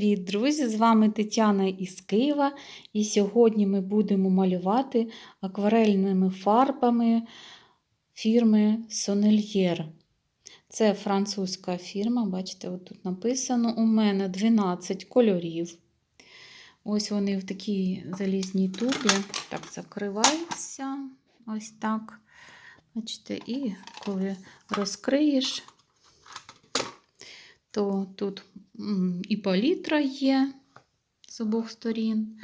Привіт, друзі! З вами Тетяна із Києва. І сьогодні ми будемо малювати акварельними фарбами фірми Сонельєр. Це французька фірма, бачите, от тут написано: у мене 12 кольорів. Ось вони в такій залізній тубі. Так, закриваються. Ось так. Бачите, і коли розкриєш, то тут і палітра є з обох сторін.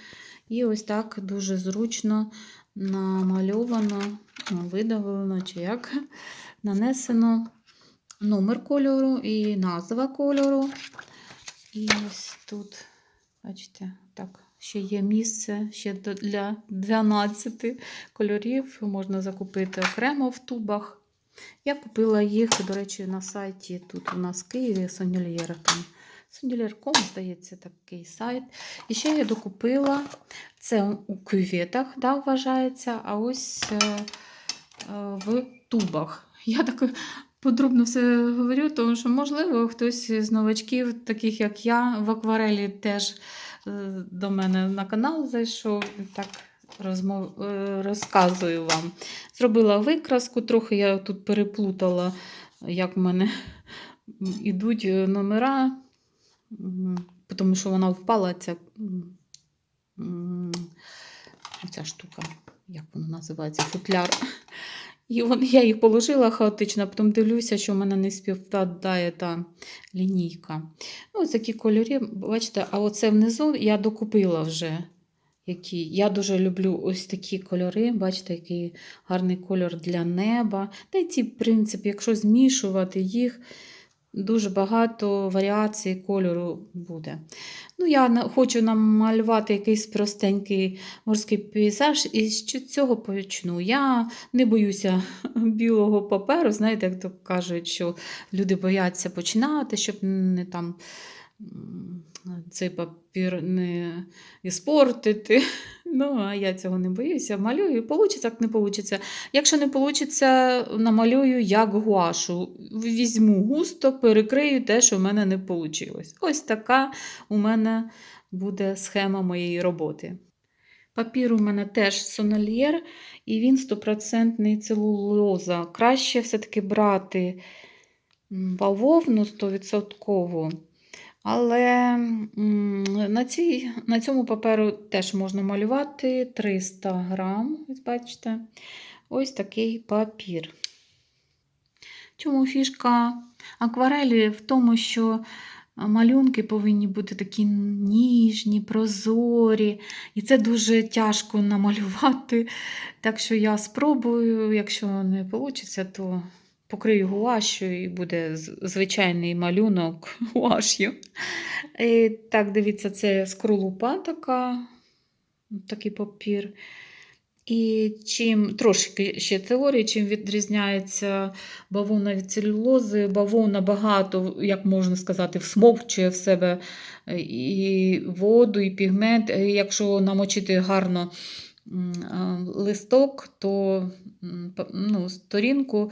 І ось так дуже зручно намальовано, видавлено, чи як нанесено номер кольору і назва кольору. І ось тут, бачите, так, ще є місце ще для 12 кольорів. Можна закупити окремо в тубах. Я купила їх, до речі, на сайті тут у нас в Києві Сонюльєра. Там Сонюльєр.ком, здається, такий сайт. І ще я докупила це у кюветах, да, вважається, а ось е, е, в тубах. Я так подробно все говорю, тому що, можливо, хтось з новачків, таких як я, в акварелі теж е, до мене на канал зайшов. Так розмов... е, розказую вам. Зробила викраску, трохи я тут переплутала, як в мене йдуть номера, тому що вона впала, ця, ця штука, як вона називається, футляр. І я їх положила хаотично, а потім дивлюся, що в мене не співпадає та лінійка. Ну, ось такі кольори, бачите, а оце внизу я докупила вже. Які. Я дуже люблю ось такі кольори. Бачите, який гарний кольор для неба. Та й ці, в принципі, якщо змішувати їх, дуже багато варіацій кольору буде. Ну, Я хочу намалювати якийсь простенький морський пейзаж, і з цього почну. Я не боюся білого паперу. Знаєте, як то кажуть, що люди бояться починати, щоб не там. Цей папір не іспортити. Ну, а я цього не боюся. Малюю, получиться, як не получиться. Якщо не получиться, намалюю як гуашу. Візьму густо, перекрию те, що в мене не вийшло. Ось така у мене буде схема моєї роботи. Папір у мене теж сонольєр, і він стопроцентний целулоза. Краще все-таки брати бавовну 100%. Але на, цій, на цьому паперу теж можна малювати 300 грам. Бачите, ось такий папір. Чому фішка акварелі в тому, що малюнки повинні бути такі ніжні, прозорі, і це дуже тяжко намалювати. Так що я спробую, якщо не вийде, то покрию гуашю і буде звичайний малюнок гуаш'ю. І Так, дивіться, це скорлупа така, такий папір. І чим трошки ще теорії, чим відрізняється бавовна від целюлози, бавовна багато, як можна сказати, всмовчує в себе е, і воду, і пігмент. Е, Якщо намочити гарно листок, то ну, сторінку,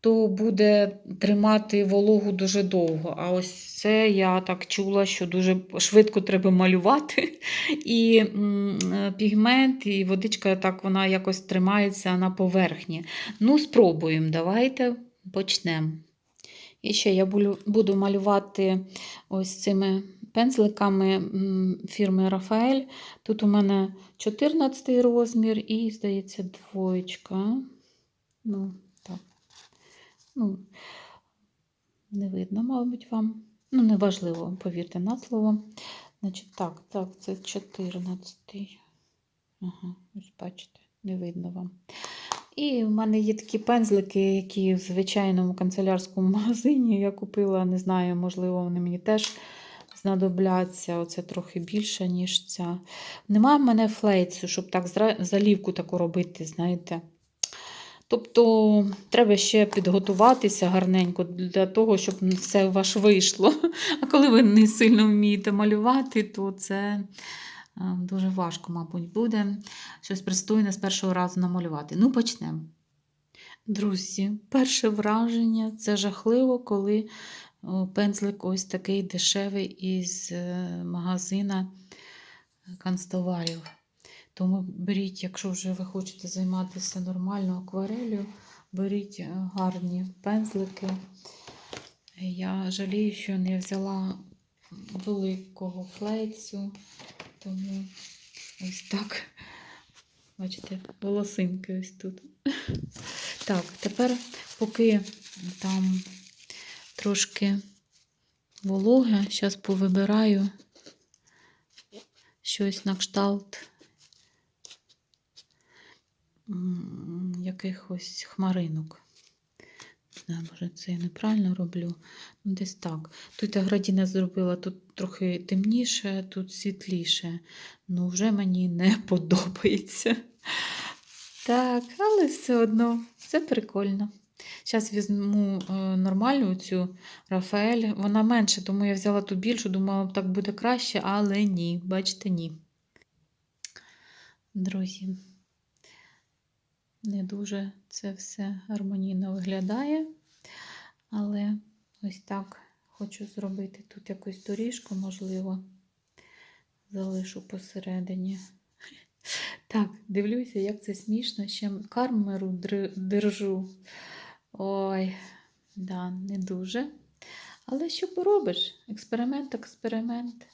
то буде тримати вологу дуже довго. А ось це я так чула, що дуже швидко треба малювати. І е, пігмент, і водичка так вона якось тримається на поверхні. Ну, спробуємо, давайте почнемо. І ще я буду малювати ось цими пензликами фірми Рафаель. Тут у мене 14 розмір і, здається, двоєчка. Ну, так. Ну, не видно, мабуть, вам. Ну, неважливо, повірте на слово. Значить, так, так, це 14. Ага, ось бачите, не видно вам. І в мене є такі пензлики, які в звичайному канцелярському магазині я купила. Не знаю, можливо, вони мені теж знадобляться. Оце трохи більше, ніж ця. Немає в мене флейцю, щоб так залівку таку робити, знаєте. Тобто треба ще підготуватися гарненько для того, щоб все у вас вийшло. А коли ви не сильно вмієте малювати, то це е, дуже важко, мабуть, буде щось пристойне з першого разу намалювати. Ну, почнемо. Друзі, перше враження це жахливо, коли Пензлик ось такий дешевий із е, магазина канцтоварів. Тому беріть, якщо вже ви хочете займатися нормально акварелью, беріть е, гарні пензлики. Я жалію, що не взяла великого флейцю, тому ось так. Бачите, волосинки ось тут. Так, тепер, поки там трошки вологе, зараз повибираю щось на кшталт якихось хмаринок. Не може, це я неправильно роблю. Ну, десь так. Тут я градіна зробила, тут трохи темніше, тут світліше. Ну, вже мені не подобається. Так, але все одно, це прикольно. Зараз візьму е, нормальну цю Рафаель. Вона менше, тому я взяла ту більшу, думала, так буде краще, але ні. Бачите, ні. Друзі, не дуже це все гармонійно виглядає. Але ось так хочу зробити тут якусь доріжку, можливо, залишу посередині. Так, дивлюся, як це смішно. Ще камеру др- держу. Ой, да, не дуже. Але що поробиш? Експеримент, експеримент.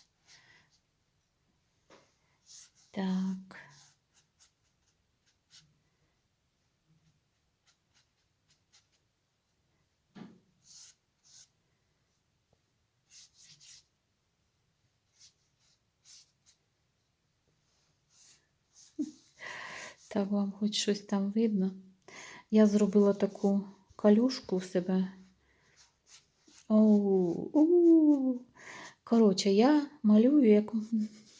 Так. Так вам хоч щось там видно. Я зробила таку калюшку у себе. Оу. Коротше, я малюю, як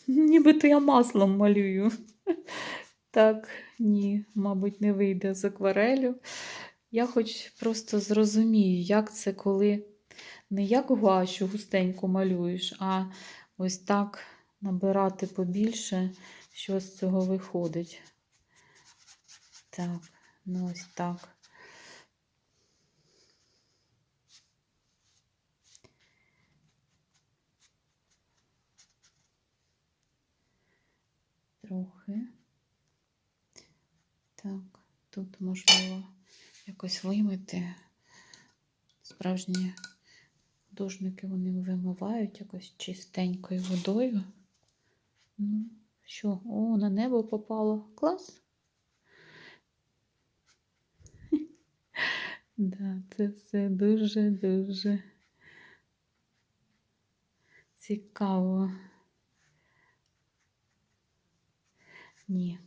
нібито я маслом малюю. Так, ні, мабуть, не вийде з акварелю. Я хоч просто зрозумію, як це, коли не як гуашу густенько малюєш, а ось так набирати побільше, що з цього виходить. Так, ну ось так. Трохи. Так, тут можливо якось вимити. Справжні художники вони вимивають якось чистенькою водою. Ну, що, о, на небо попало. Клас. Да, це все дуже-дуже цікаво. Ні.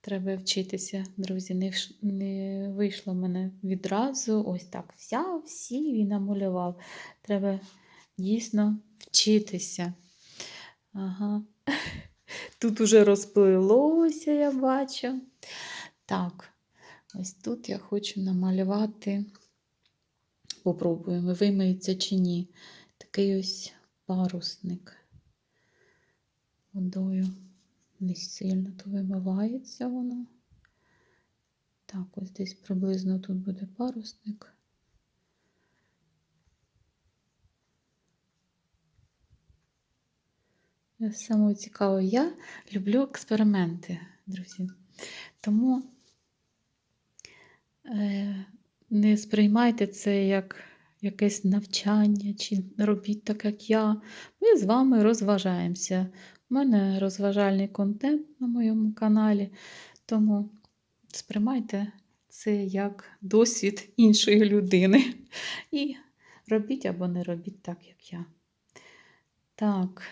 Треба вчитися, друзі. Не, не вийшло мене відразу. Ось так взяв, сів і намалював. Треба дійсно вчитися. Ага. Тут уже розплилося, я бачу. Так, ось тут я хочу намалювати. Попробуємо, вимиється чи ні. Такий ось парусник водою. Не сильно то вимивається воно. Так, ось десь приблизно тут буде парусник. Саме цікаве, я люблю експерименти, друзі. Тому е, не сприймайте це як якесь навчання, чи робіть так, як я. Ми з вами розважаємося. У мене розважальний контент на моєму каналі, тому сприймайте це як досвід іншої людини. І робіть або не робіть так, як я. Так.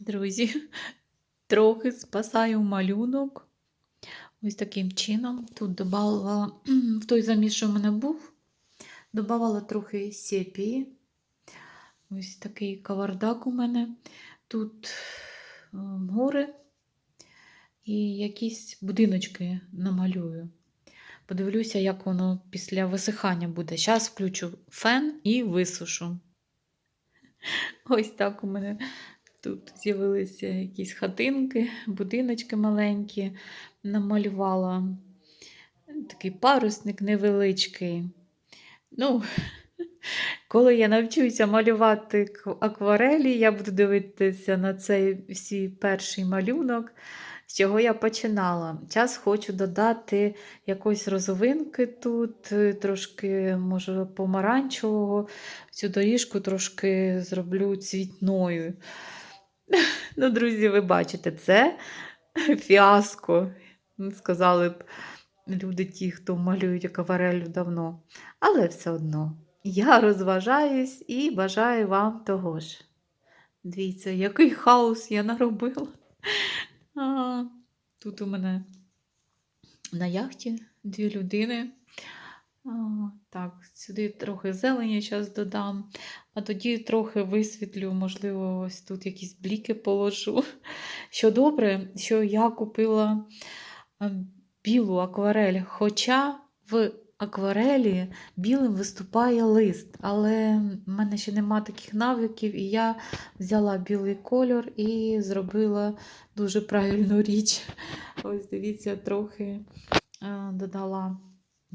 Друзі, трохи спасаю малюнок. Ось таким чином. Тут додавала в той заміс, що в мене був, додавала трохи сепії. Ось такий кавардак у мене. Тут е, гори і якісь будиночки намалюю. Подивлюся, як воно після висихання буде. Зараз включу фен і висушу. Ось так у мене тут з'явилися якісь хатинки, будиночки маленькі. Намалювала такий парусник невеличкий. Ну, коли я навчуся малювати акварелі, я буду дивитися на цей всі перший малюнок, з чого я починала. Час хочу додати якоїсь розовинки тут, е, трошки, може, помаранчевого. Цю доріжку трошки зроблю цвітною. Ну, друзі, ви бачите, це фіаско, сказали б люди, ті, хто малюють акварелью давно. Але все одно. Я розважаюсь і бажаю вам того ж. Дивіться, який хаос я наробила. А, тут у мене на яхті дві людини. А, так, сюди трохи зелені зараз додам, а тоді трохи висвітлю, можливо, ось тут якісь бліки положу. Що добре, що я купила білу акварель, хоча в акварелі білим виступає лист, але в мене ще нема таких навиків, і я взяла білий кольор і зробила дуже правильну річ. Ось дивіться, трохи е, додала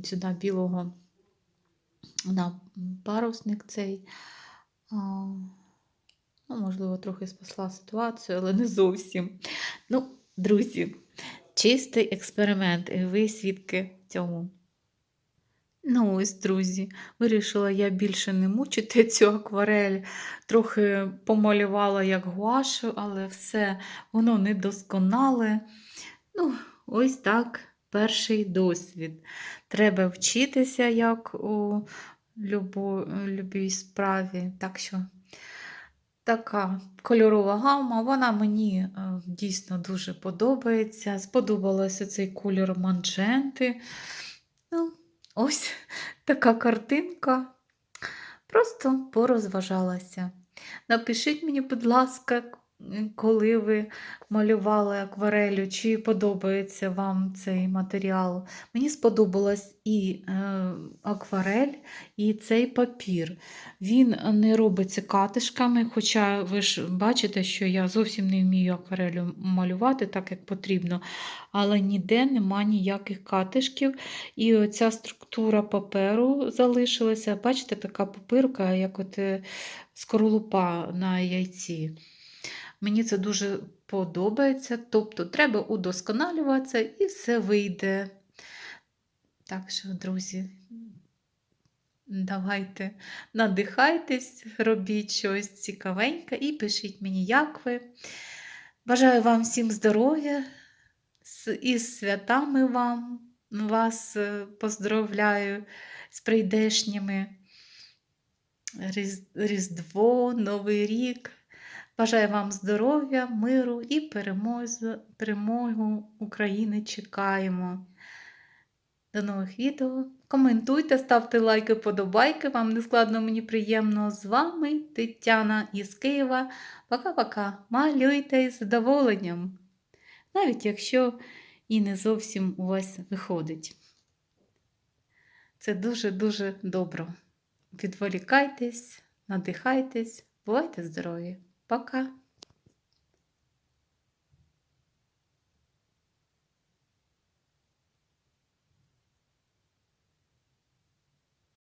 сюди білого на парусник цей. Ну, можливо, трохи спасла ситуацію, але не зовсім. Ну, друзі, чистий експеримент, і ви свідки цьому. Ну, ось, друзі, вирішила я більше не мучити цю акварель. Трохи помалювала як гуашу, але все воно недосконале. Ну, ось так, перший досвід. Треба вчитися, як у любо, любій справі. Так що така кольорова гама, вона мені е, дійсно дуже подобається. Сподобалося цей кольор мандженти. Ось така картинка. Просто порозважалася. Напишіть мені, будь ласка, коли ви малювали акварелю, чи подобається вам цей матеріал. Мені сподобалась і е, акварель, і цей папір. Він не робиться катишками, хоча ви ж бачите, що я зовсім не вмію акварелю малювати так, як потрібно, але ніде нема ніяких катишків. І оця структура паперу залишилася. Бачите, така папирка, як от е, скорлупа на яйці. Мені це дуже подобається. Тобто треба удосконалюватися і все вийде. Так що, друзі, давайте надихайтесь, робіть щось цікавеньке і пишіть мені, як ви. Бажаю вам всім здоров'я із святами вам. Вас е, поздравляю з прийдешніми Різдво, Новий рік. Бажаю вам здоров'я, миру і перемогу України чекаємо. До нових відео. Коментуйте, ставте лайки, подобайки. Вам не складно, мені приємно. З вами Тетяна із Києва. Пока-пока. Малюйте із задоволенням. Навіть якщо і не зовсім у вас виходить. Це дуже-дуже добре. Відволікайтесь, надихайтесь, бувайте здорові! Пока!